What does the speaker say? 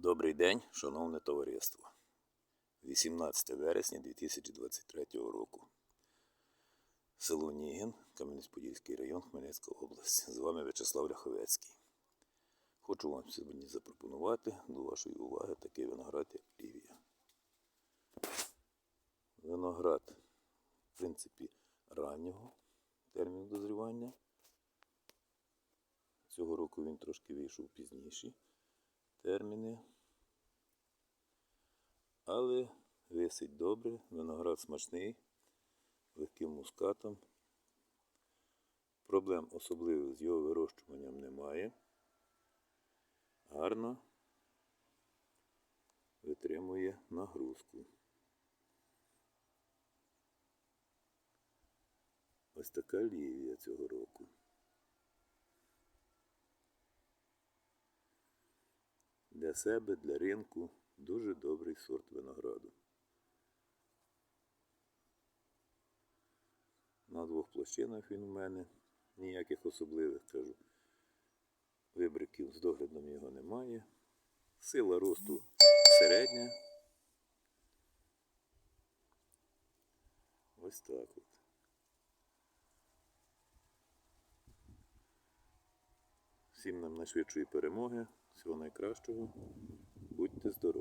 Добрий день, шановне товариство. 18 вересня 2023 року. Село Нігін, Кам'янець-Подільський район, Хмельницька область. З вами В'ячеслав Ляховецький. Хочу вам сьогодні запропонувати до вашої уваги такий виноград, як Лівія. Виноград, в принципі, раннього терміну дозрівання. Цього року він трошки вийшов пізніші терміни. Але висить добре, виноград смачний, легким мускатом. Проблем особливих з його вирощуванням немає. Гарно витримує нагрузку. Ось така лівія цього року. Для себе, для ринку дуже добрий сорт винограду. На двох площинах він у мене. Ніяких особливих кажу. Вибриків з доглядом його немає. Сила росту середня. Ось так от. Всім нам найшвидшої перемоги. Всього найкращого. Будьте здорові!